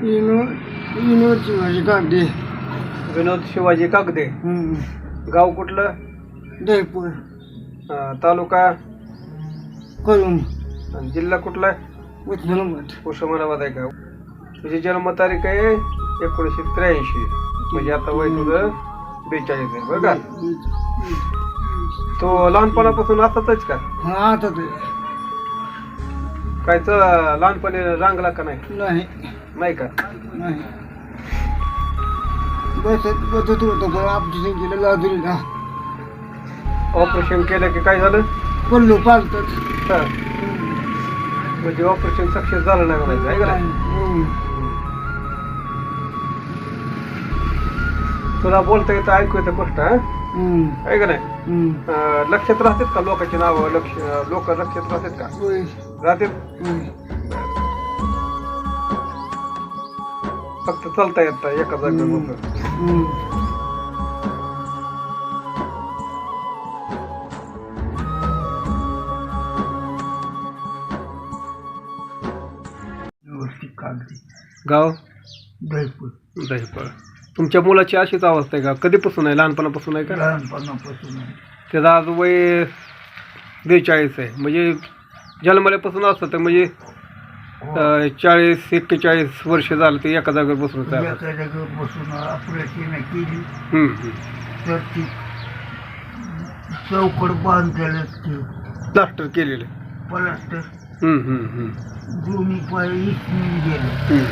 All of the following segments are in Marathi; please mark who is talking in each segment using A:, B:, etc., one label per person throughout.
A: विनोद विनोद शिवाजी कागदे.
B: विनोद शिवाजी कागदे. गाव कुठलं? अं, तालुका?
A: करून.
B: आणि जिल्हा कुठला? आहे
A: उस्मानाबाद.
B: उस्मानाबाद आहे का? तुझी जन्मतारीख आहे एकोणीसशे त्र्याऐंशी. म्हणजे आता वय तुझं बेचाळीस आहे बरं का? तो लहानपणापासून असतच का?
A: हा आता ते
B: काय लहानपणी रांगला का नाही?
A: नाही.
B: नाही का?
A: नाही. बसत बसत होतो पण आपली केलं लादुरीला
B: ऑपरेशन केलं की काय झालं?
A: पडलो पालतच.
B: हा. म्हणजे ऑपरेशन सक्सेस झालं नाही म्हणायचं आहे का नाही. तुला बोलता येतं ऐकू येतं गोष्ट हा. आहे का नाही. अं, लक्षात राहतात का लोकांची नावं? लक्ष लोक लक्षात राहतात का?
A: होय. होय.
B: फक्त चालता येत नाही एका जागेवर.
A: व्यवस्थित कागदी
B: गाव?
A: दहीपूर.
B: दहीफळ तुमच्या मुलाची अशीच अवस्था आहे का? कधीपासून आहे? लहानपणापासून आहे का?
A: लहानपणापासून.
B: त्याचं आज वय बेचाळीस आहे. म्हणजे जन्मल्यापासून असतं तर म्हणजे अं, चाळीस एक्केचाळीस वर्ष झालं ते एका जागेवर बसून होतं.
A: एका जागेवर बसून ऑपरेशन केली
B: हम्म, हम्म.
A: तर ती चौकड बांधलेलं ते
B: प्लास्टर केलेलं
A: प्लास्टर
B: हम्म, हम्म, हम्म.
A: दोन्ही पाय गेलं
B: हम्म.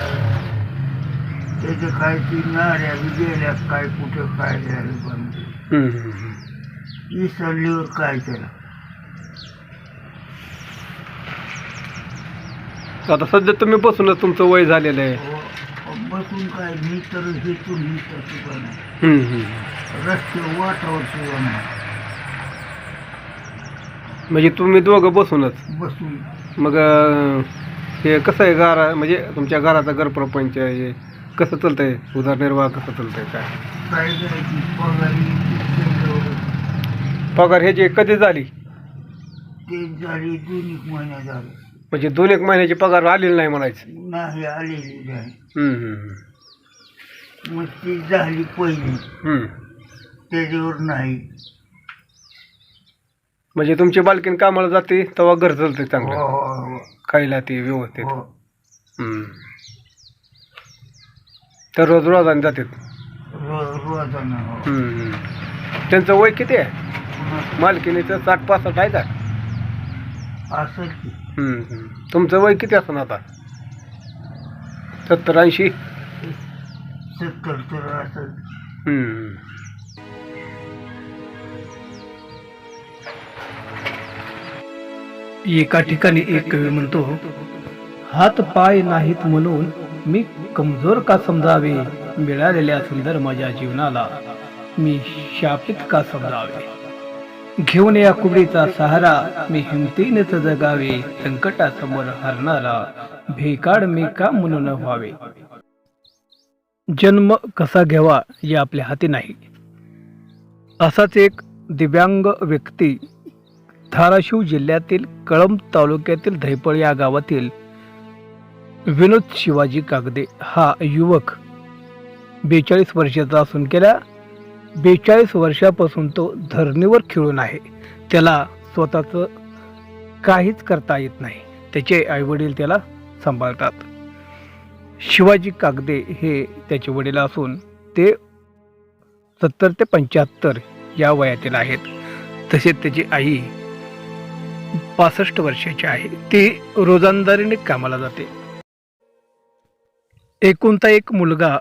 A: त्याच्या काय ती नाऱ्या बी गेल्या काय कुठं काय झालं
B: हम्म, हम्म, हम्म.
A: इसरल्यावर काय त्याला
B: आता सध्या तुम्ही बसूनच तुमचं वय झालेलं आहे.
A: हो, बसून काय मी तर ही तर सुद्धा नाही.
B: हम्म, हम्म.
A: रस्ते वाटावर सुद्धा नाही.
B: म्हणजे तुम्ही दोघं बसूनच?
A: बसून.
B: मग अं, हे कसं आहे गारा म्हणजे तुमच्या घराचा घरप्रपंच हे कसं चालतंय? उदरनिर्वाह कसं चालतंय काय?
A: काय पगारी
B: ह्याची कधी झाली?
A: ते झाली दोन एक महिना झाले.
B: म्हणजे दोन एक महिन्याची पगार आलेली नाही म्हणायचं.
A: नाही आलेली नाही.
B: हम्म, हम्म,
A: मग ती झाली पहिली.
B: हम्म.
A: त्याच्यावर नाही.
B: म्हणजे तुमची बालकीन कामाला जाते तेव्हा घर चालतंय
A: हो
B: चांगलं
A: हो.
B: खायला ते व्यवस्थित.
A: हो.
B: हम्म. तर रोज रोजाने जातात
A: रो- रोजानं हो.
B: हम्म, हम्म. त्यांचं वय किती आहे? मालकिनीचं साठ पासष्ट आहे का?
A: असं की.
B: हम्म, हम्म. तुमचं वय किती असं आता? सत्तर ऐंशी?
A: सत्तर तर असं.
B: हम्म.
C: एका ठिकाणी एक कवी म्हणतो हात पाय नाहीत म्हणून मी कमजोर का समजावे? मिळालेल्या सुंदर माझ्या जीवनाला मी शापित का समजावे? घेऊन या कुबडीचा सहारा. मी हिमतीनेच जगावे संकटासमोर हरणारा. भेकाड मी का म्हणून व्हावे? जन्म कसा घ्यावा हे आपल्या हाती नाही. असाच एक दिव्यांग व्यक्ती धाराशिव जिल्ह्यातील कळंब तालुक्यातील धैपळ या गावातील विनोद शिवाजी कागदे. हा युवक बेचाळीस वर्षाचा असून गेल्या बेचाळीस वर्षापासून तो धरणीवर खिळून आहे. त्याला स्वतःचं काहीच करता येत नाही. त्याचे आईवडील त्याला सांभाळतात. शिवाजी कागदे हे त्याचे वडील असून ते सत्तर ते पंच्याहत्तर या वयातील आहेत. तसेच त्याची आई पासष्ट वर्षाची आहे. ती रोजंदारीने कामाला जाते. एकूणता एक मुलगा